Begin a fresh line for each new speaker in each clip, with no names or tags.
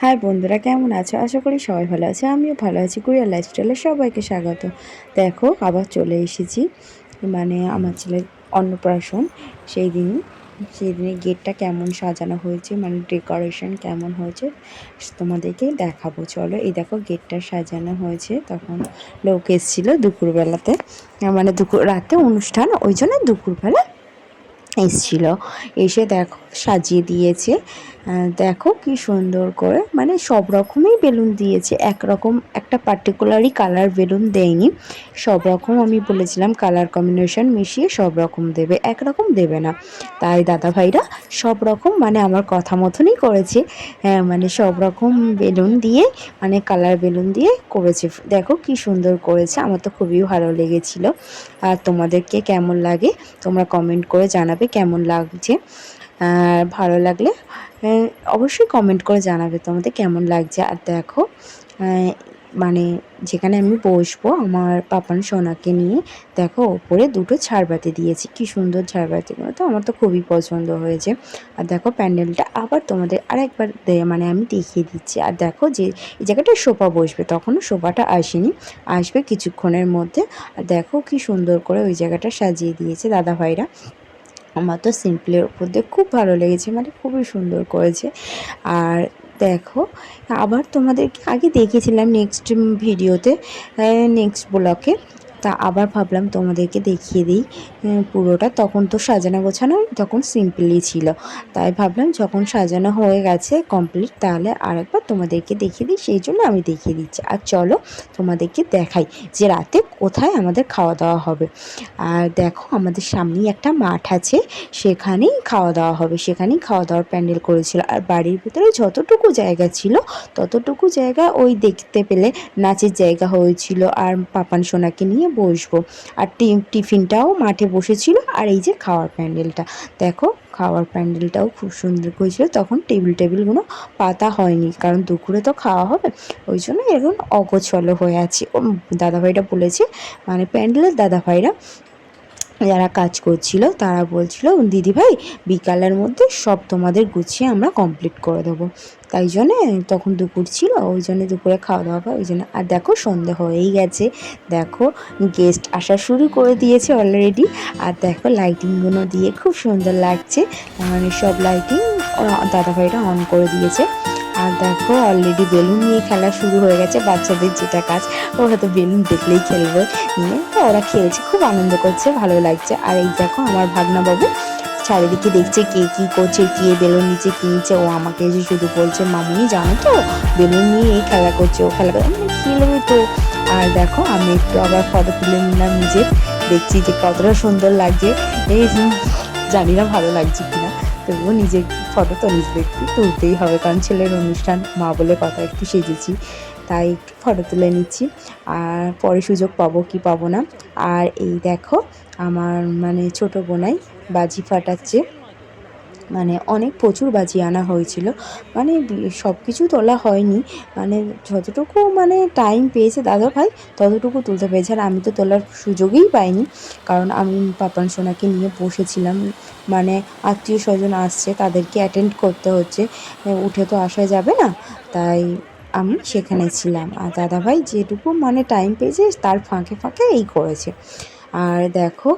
High বন্ধুরা, কেমন আছো? আশা করি সবাই ভালো আছে, আমিও ভালো আছি। কুরিয়ার লাইফস্টাইলে সবাইকে স্বাগত। দেখো, আবার চলে এসেছি মানে আমার ছেলের অন্নপ্রাশন। সেই দিন সেই দিনে গেটটা কেমন সাজানো হয়েছে মানে ডেকোরেশন কেমন হয়েছে, তোমাদেরকে দেখাবো। চলো, এই দেখো গেটটা সাজানো হয়েছে, তখন লোক এসেছিল দুপুরবেলাতে মানে দুপুর, রাতে অনুষ্ঠান, ওই জন্য দুপুরবেলা এসছিল এসে দেখো, সাজিয়ে দিয়েছে। দেখো কি সুন্দর করে মানে সব রকমই বেলুন দিয়েছে। একরকম একটা পার্টিকুলারই কালার বেলুন দেয়নি। সব রকম আমি বলেছিলাম কালার কম্বিনেশন মিশিয়ে সব রকম দেবে। একরকম দেবে না। তাই দাদা ভাইরা সব রকম মানে আমার কথা মতনই করেছে। হ্যাঁ মানে সব রকম বেলুন দিয়ে মানে কালার বেলুন দিয়ে করেছে। দেখো কি সুন্দর করেছে। আমার তো খুবই ভালো লেগেছিল। আর তোমাদেরকে কেমন লাগে, তোমরা কমেন্ট করে জানাবে। কেমন লাগছে? ভালো লাগলে অবশ্যই কমেন্ট করে জানাবে তোমাদের কেমন লাগছে। আর দেখো মানে যেখানে আমি বসবো, আমার পাপান সোনাকে নিয়ে, দেখো ওপরে দুটো ঝাড়বাতি দিয়েছি। কি সুন্দর ঝাড়বাতিগুলো তো, আমার তো খুবই পছন্দ হয়েছে। আর দেখো প্যান্ডেলটা আবার তোমাদের আরেকবার মানে আমি দেখিয়ে দিচ্ছি। আর দেখো যে, এই জায়গাটা সোফা বসবে, তখনও সোফাটা আসেনি, আসবে কিছুক্ষণের মধ্যে। আর দেখো কি সুন্দর করে ওই জায়গাটা সাজিয়ে দিয়েছে দাদা ভাইরা আমার তো সিম্পলের উপর দিয়ে খুব ভালো লেগেছে মানে খুবই সুন্দর করেছে। আর দেখো, আবার তোমাদেরকে আগে দেখেছিলাম নেক্সট ভিডিওতে নেক্সট ব্লকে তা আবার ভাবলাম তোমাদেরকে দেখিয়ে দিই। পুরোটা তখন তো সাজানো গোছানো তখন সিম্পলি ছিল। তাই ভাবলাম যখন সাজানো হয়ে গেছে কমপ্লিট তাহলে আরেকবার তোমাদেরকে দেখিয়ে দিই, সেই জন্য আমি দেখিয়ে দিচ্ছি। আর চলো তোমাদেরকে দেখাই যে রাতে কোথায় আমাদের খাওয়া দাওয়া হবে। আর দেখো আমাদের সামনেই একটা মাঠ আছে, সেখানেই খাওয়া দাওয়া হবে। সেখানেই খাওয়া দাওয়ার প্যান্ডেল করেছিল। আর বাড়ির ভিতরে যতটুকু জায়গা ছিল, ততটুকু জায়গা ওই দেখতে পেলে নাচের জায়গা হয়েছিল। আর পাপান সোনাকে নিয়ে বসবো। আর টিফিনটাও মাঠে বসেছিল আর এই যে খাওয়ার প্যান্ডেলটা। দেখো, খাওয়ার প্যান্ডেলটাও খুব সুন্দর করেছিল। তখন টেবিল টেবিলগুলো পাতা হয়নি, কারণ দুপুরে তো খাওয়া হবে। ওই জন্য এখন অগোছলো হয়ে আছে। দাদাভাইটা বলেছে মানে প্যান্ডেলের দাদাভাইরা যারা কাজ করছিল, তারা বলছিল দিদিভাই বিকালের মধ্যে সব তোমাদের গুছিয়ে আমরা কমপ্লিট করে দেবো। তাই জন্যে তখন দুপুর ছিল, ওই জন্য দুপুরে খাওয়া দাওয়া ওই জন্য, আর দেখো সন্ধে হয়েই গেছে। দেখো গেস্ট আসা শুরু করে দিয়েছে অলরেডি আর দেখো লাইটিংগুলো দিয়ে খুব সুন্দর লাগছে। মানে সব লাইটিং দাদাভাইরা অন করে দিয়েছে। আর দেখো অলরেডি বেলুন নিয়ে খেলা শুরু হয়ে গেছে, বাচ্চাদের যেটা কাজ, ওরা তো বেলুন দেখলেই খেলবে। নিয়ে ওরা খেলছে, খুব আনন্দ করছে, ভালো লাগছে। আর এই দেখো, আমার ভাগনা বাবু চারিদিকে দেখছে কে কি করছে, কে বেলুন নিচে কি নিচ্ছে ও আমাকে এসে শুধু বলছে, মামুনি, জানো তো, বেলুন নিয়ে এই খেলা করছে, ও খেলা করছে আমি খেলবে তো। আর দেখো, আমি একটু আবার ফটো তুলে নিলাম নিজের, দেখছি যে কতটা সুন্দর লাগছে। এই জানি না ভালো লাগছে কিনা। তবুও নিজের ফটো তো নিজে একটু তুলতেই হবে, কারণ ছেলের অনুষ্ঠান মা বলে কথা একটু সেজেছি, তাই একটু ফটো তুলে নিচ্ছি, আর পরে সুযোগ পাবো কি পাবো না। আর এই দেখো, আমার মানে ছোট বোনাই বাজি ফাটাচ্ছে। মানে অনেক প্রচুর বাজি আনা হয়েছিল। মানে সব কিছু তোলা হয়নি। মানে যতটুকু মানে টাইম পেয়েছে দাদা ভাই, ততটুকু তুলতে পেরেছে। আর আমি তো তোলার সুযোগই পাইনি। কারণ আমি পাপান সোনাকে নিয়ে বসেছিলাম। মানে আত্মীয় স্বজন আসছে, তাদেরকে অ্যাটেন্ড করতে হচ্ছে। উঠে তো আসা যাবে না। তাই আমি সেখানে ছিলাম। আর দাদাভাই যেটুকু মানে টাইম পেয়েছে, তার ফাঁকে ফাঁকে এই করেছে। আর দেখো,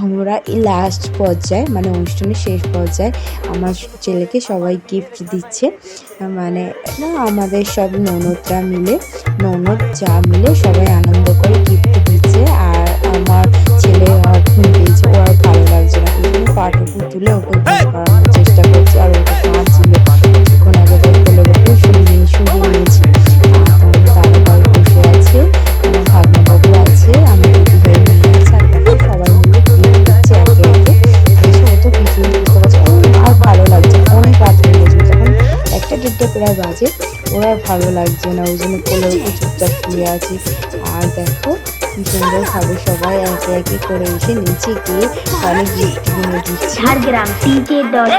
আমরা এই লাস্ট পর্যায়ে মানে অনুষ্ঠানের শেষ পর্যায়ে আমার ছেলেকে সবাই গিফট দিচ্ছে। মানে না, আমাদের সব ননদরা মিলে, ননদ যা মিলে সবাই আনন্দ করে গিফট দিচ্ছে। আর আমার ছেলে প্রায় বাজে। ওরা ভালো লাগছে না ওই জন্য কোলে উপর চুপচাপ শুয়ে আছি। আর দেখো কি সুন্দরভাবে সবাই একে একে করে এসে নিচে গিয়ে অনেক গিফট কিনে দিচ্ছে।
ঝাড়গ্রাম টিকে ডট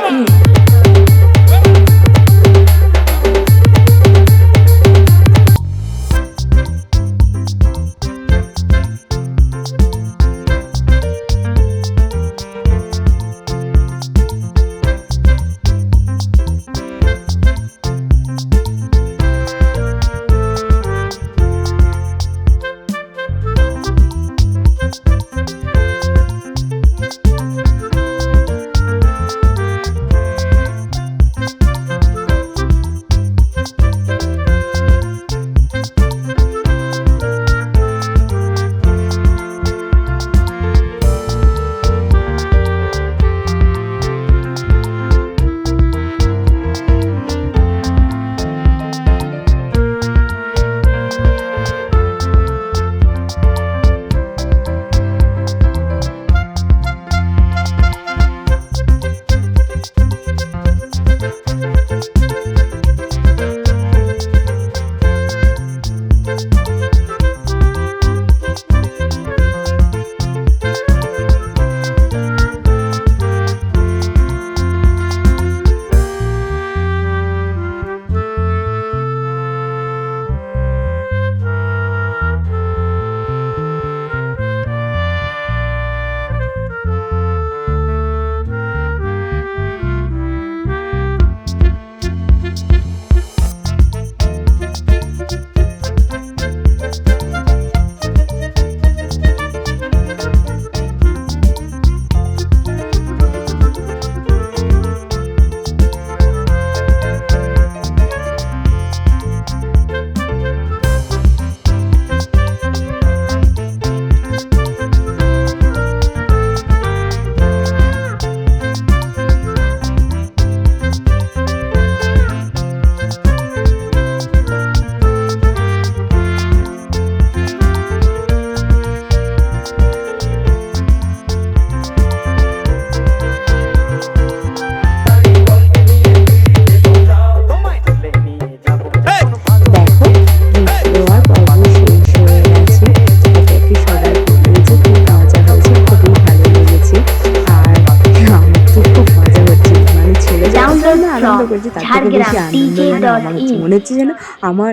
করেছি তার থেকে বেশি আনন্দ আমার হচ্ছে মনে হচ্ছে যেন আমার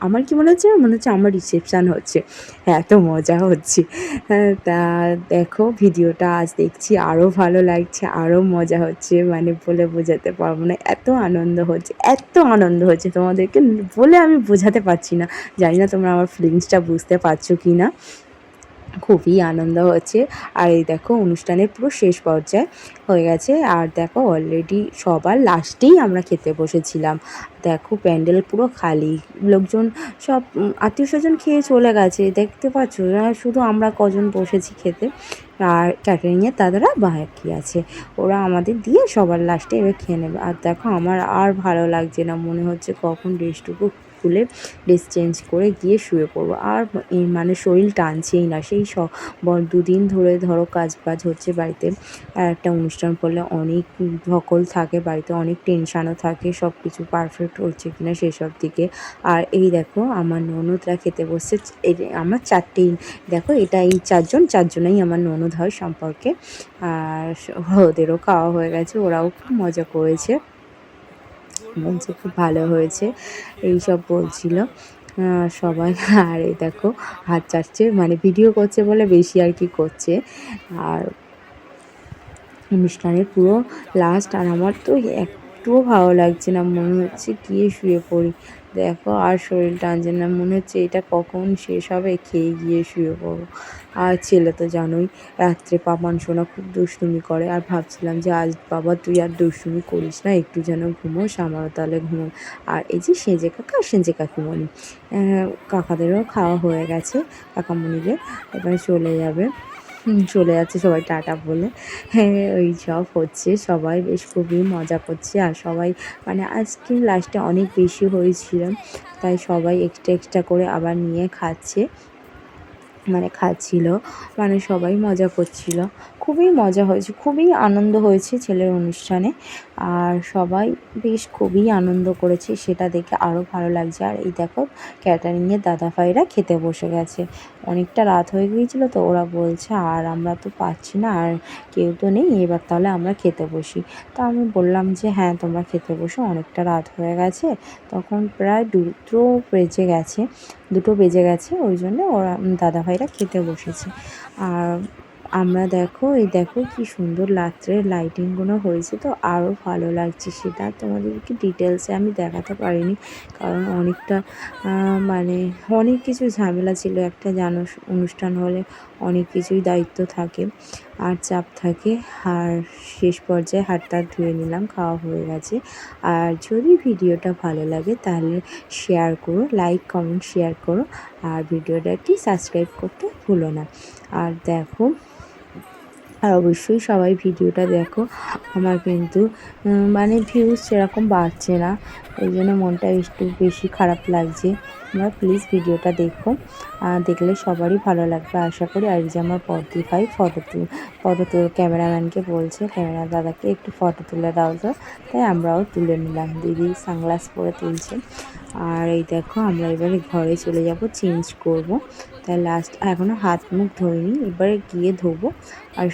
আমার কি মনে হচ্ছে? মনে হচ্ছে আমার রিসেপশান হচ্ছে। এত মজা হচ্ছে। হ্যাঁ, তা দেখো ভিডিওটা আজ দেখছি আরও ভালো লাগছে আরও মজা হচ্ছে মানে বলে বোঝাতে পারব না। এত আনন্দ হচ্ছে এত আনন্দ হচ্ছে তোমাদেরকে বলে আমি বোঝাতে পারছি না। জানি না তোমরা আমার ফিলিংসটা বুঝতে পারছ কি না খুবই আনন্দ হচ্ছে। আর এই দেখো, অনুষ্ঠানের পুরো শেষ পর্যায়ে হয়ে গেছে। আর দেখো অলরেডি সবার লাস্টেই আমরা খেতে বসেছিলাম। দেখো, প্যান্ডেল পুরো খালি। লোকজন সব আত্মীয় স্বজন খেয়ে চলে গেছে। দেখতে পাচ্ছ শুধু আমরা কজন বসেছি খেতে। আর ক্যাটারিংয়ের দাদারা বাকি আছে। ওরা আমাদের দিয়ে সবার লাস্টে এবার খেয়ে নেবে। আর দেখো, আমার আর ভালো লাগছে না। মনে হচ্ছে কখন ড্রেসটুকু খুলে ড্রেস চেঞ্জ করে গিয়ে শুয়ে পড়ব। আর মানে শরীর টানছেই না, সেই স দুদিন ধরে ধরো কাজ বাজ হচ্ছে বাড়িতে। আর একটা অনুষ্ঠান করলে অনেক ধকল থাকে, বাড়িতে অনেক টেনশানও থাকে সব কিছু পারফেক্ট হচ্ছে কিনা সেসব দিকে। আর এই দেখো, আমার ননদরা খেতে বসছে আমার চারটেই দেখো এটা এই চারজন, চারজনেই আমার ননদ হয় সম্পর্কে। আর ওদেরও খাওয়া হয়ে গেছে, ওরাও খুব মজা করেছে। বলছে, খুব ভালো হয়েছে। এইসব বলছিল সবাই। আর এই দেখো, হাত চাটছে মানে ভিডিও করছে বলে বেশি আর কি করছে। আর অনুষ্ঠানের পুরো লাস্ট আর আমার তো একটুও ভালো লাগছে না, মনে হচ্ছে গিয়ে শুয়ে পড়ি। দেখো, আর শরীর টানছে না, মনে হচ্ছে এটা কখন শেষ হবে, খেয়ে গিয়ে শুয়ে পড়ব। আর ছেলে তো জানোই, রাত্রে পাপান সোনা খুব দুষ্টুমি করে, আর ভাবছিলাম যে আজ বাবা তুই আর দুষ্টুমি করিস না, একটু যেন ঘুমোস, আমারও তাহলে ঘুমো আর এই যে সেজে কাকা, সেজে কাকিমণি কাকাদেরও খাওয়া হয়ে গেছে, কাকামণিদের, এবার চলে যাবে। চলে যাচ্ছে সবাই টাটা বলে। হ্যাঁ ওই সব হচ্ছে, সবাই বেশ খুবই মজা করছে আর সবাই মানে আজকে লাস্টে অনেক বেশি হয়েছিল, তাই সবাই এক্সট্রা এক্সট্রা করে আবার নিয়ে খাচ্ছে মানে খাচ্ছিল মানে সবাই মজা করছিল। খুবই মজা হয়েছে, খুবই আনন্দ হয়েছে ছেলের অনুষ্ঠানে। আর সবাই বেশ খুবই আনন্দ করেছে, সেটা দেখে আরও ভালো লাগছে। আর এই দেখো ক্যাটারিংয়ের দাদা ভাইরা খেতে বসে গেছে। অনেকটা রাত হয়ে গিয়েছিল তো ওরা বলছে, আর আমরা তো পাচ্ছি না, আর কেউ তো নেই, এবার তাহলে আমরা খেতে বসি। তো আমি বললাম যে হ্যাঁ তোমরা খেতে বসো, অনেকটা রাত হয়ে গেছে। তখন প্রায় দুটো বেজে গেছে, দুটো বেজে গেছে, ওই জন্য ওরা দাদা ভাইরা খেতে বসেছে। আর আমরা দেখো, এই দেখো কি সুন্দর রাত্রের লাইটিংগুলো হয়েছে, তো আরও ভালো লাগছে সেটা তোমাদেরকে ডিটেলসে আমি দেখাতে পারিনি। কারণ অনেকটা মানে অনেক কিছু ঝামেলা ছিল, একটা জানো অনুষ্ঠান হলে অনেক কিছুই দায়িত্ব থাকে, আর চাপ থাকে, আর শেষ পর্যায়ে হাত টাত ধুয়ে নিলাম, খাওয়া হয়ে গেছে। আর যদি ভিডিওটা ভালো লাগে তাহলে শেয়ার করো লাইক কমেন্ট শেয়ার করো, আর ভিডিওটাকে সাবস্ক্রাইব করতে ভুলো না। আর দেখো আর অবশ্যই সবাই ভিডিওটা দেখো। আমার কিন্তু মানে ভিউজ সেরকম বাড়ছে না। ওই জন্য মনটা একটু বেশি খারাপ লাগছে। তোমরা প্লিজ ভিডিওটা দেখো। দেখলে সবারই ভালো লাগবে আশা করি। আর যে আমার পর্দি ভাই ফটো তুল ফটো তুল, ক্যামেরাম্যানকে বলছে, ক্যামেরা দাদাকে একটু ফটো তুলে দাও তো। তাই আমরাও তুলে নিলাম। দিদি সানগ্লাস পরে তুলছে। আর এই দেখো, আমরা এবারে ঘরে চলে যাব চেঞ্জ করব। তাই লাস্ট এখনও হাত মুখ ধোয়নি এবারে গিয়ে ধোবো আর